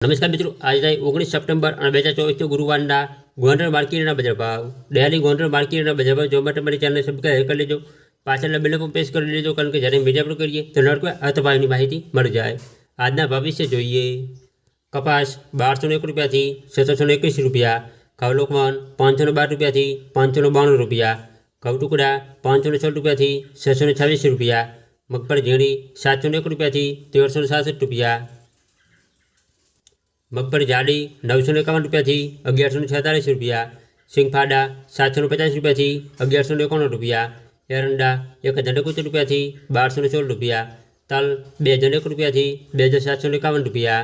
નમસ્કાર મિત્રો આજે તારીખ ઓગણીસ સપ્ટેમ્બર અને બે હજાર ચોવીસથી ગુરુવારના ગોંડલ માર્કેટના બજાર ભાવ ડેલી ગોંડલ માર્કેટના બજાર ભાવ જોવા માટે મારી ચેનલને સબસ્ક્રાઈબ કરી લેજો પાછળના બિલ પણ પેશ કરી લેજો કારણ કે જ્યારે મીડિયા પર કરીએ તો નડકો અર્થભાવની માહિતી મળી જાય આજના ભવિષ્ય જોઈએ કપાસ બારસો ને એક રૂપિયાથી સત્તરસો ને એકવીસ રૂપિયા ઘઉં લોકવાન પાંચસો ને બાર રૂપિયાથી પાંચસો ને બાણું રૂપિયા ઘઉં ટુકડા પાંચસો ને છ રૂપિયાથી છસો ને છવ્વીસ રૂપિયા મગફળી ઝીણી સાતસો ને એક રૂપિયાથી તેરસો ને સાસઠ રૂપિયા મગફળી જાડી નવસો ને એકાવન રૂપિયાથી અગિયારસો ને છેતાલીસ રૂપિયા સિંગફાડા સાતસો ને પચાસ રૂપિયાથી અગિયારસો ને એકાણું રૂપિયા એરંડા એક હજાર એકોતેર રૂપિયાથી બારસો ને સોળ રૂપિયા તલ બે હજાર એક રૂપિયાથી બે હજાર સાતસો ને એકાવન રૂપિયા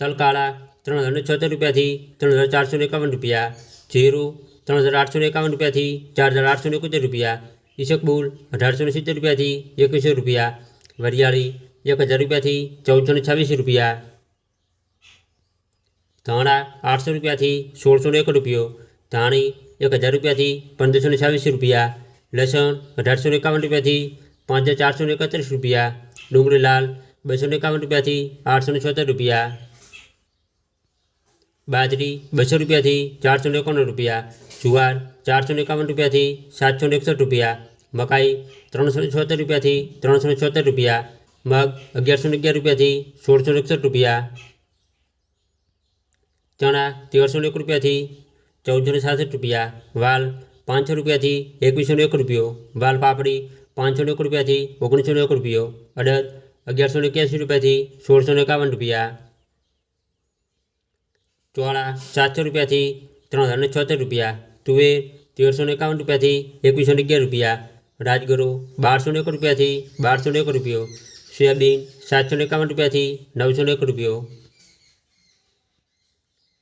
તલ કાળા ત્રણ હજાર ને છોતેર રૂપિયાથી ત્રણ હજાર ચારસો ને એકાવન રૂપિયા જીરું ત્રણ હજાર આઠસો ને એકાવન રૂપિયાથી ચાર હજાર આઠસો ને એકોતેર રૂપિયા ઈસકબુલ અઢારસો ને સિત્તેર રૂપિયાથી એકવીસો રૂપિયા વરિયાળી એક હજાર રૂપિયાથી ચૌદસો ને છવ્વીસ રૂપિયા ધાણા આઠસો રૂપિયાથી સોળસો ને એક રૂપિયો ધાણી એક હજાર રૂપિયાથી પંદરસો ને છવ્વીસ રૂપિયા લસણ અઢારસો ને એકાવન રૂપિયાથી પાંચ હજાર ચારસો ને એકત્રીસ રૂપિયા ડુંગળી લાલ બસો ને એકાવન રૂપિયાથી આઠસો ને છોતેર રૂપિયા બાજરી બસો રૂપિયાથી ચારસો ને એકાવન રૂપિયા જુવાર ચારસો ને એકાવન રૂપિયાથી સાતસો ને એકસઠ રૂપિયા મકાઈ ત્રણસો ને છોતેર રૂપિયાથી ત્રણસો ને છોતેર રૂપિયા મગ અગિયારસો ને અગિયાર રૂપિયાથી સોળસો ને એકસઠ રૂપિયા ચણા તેરસો ને એક રૂપિયાથી ચૌદસો ને સાસઠ રૂપિયા વાલ પાંચસો રૂપિયાથી એકવીસો ને એક રૂપિયો વાલ પાપડી પાંચસો ને એક રૂપિયાથી ઓગણીસો ને એક રૂપિયો અડદ અગિયારસો ને એક્યાસી રૂપિયાથી સોળસો ને એકાવન રૂપિયા ચોળા સાતસો રૂપિયાથી ત્રણ હજાર ને છોતેર રૂપિયા તુવેર તેરસો ને એકાવન રૂપિયાથી એકવીસો ને અગિયાર રૂપિયા રાજગરો બારસો ને એક રૂપિયાથી બારસો ને એક રૂપિયો સોયાબીન સાતસો એકાવન રૂપિયાથી નવસો એક રૂપિયો.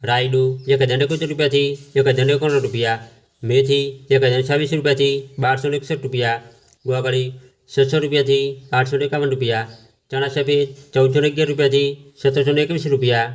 રાયડું એક હજાર એકોતેર રૂપિયાથી એક હજાર એકોણ રૂપિયા. મેથી એક હજાર છવ્વીસ રૂપિયાથી બારસો એકસઠ રૂપિયા. ગુવાકળી છસો રૂપિયાથી આઠસો એકાવન રૂપિયા. ચણા સફેદ ચૌદસો અગિયાર રૂપિયાથી સત્તરસો એકવીસ રૂપિયા.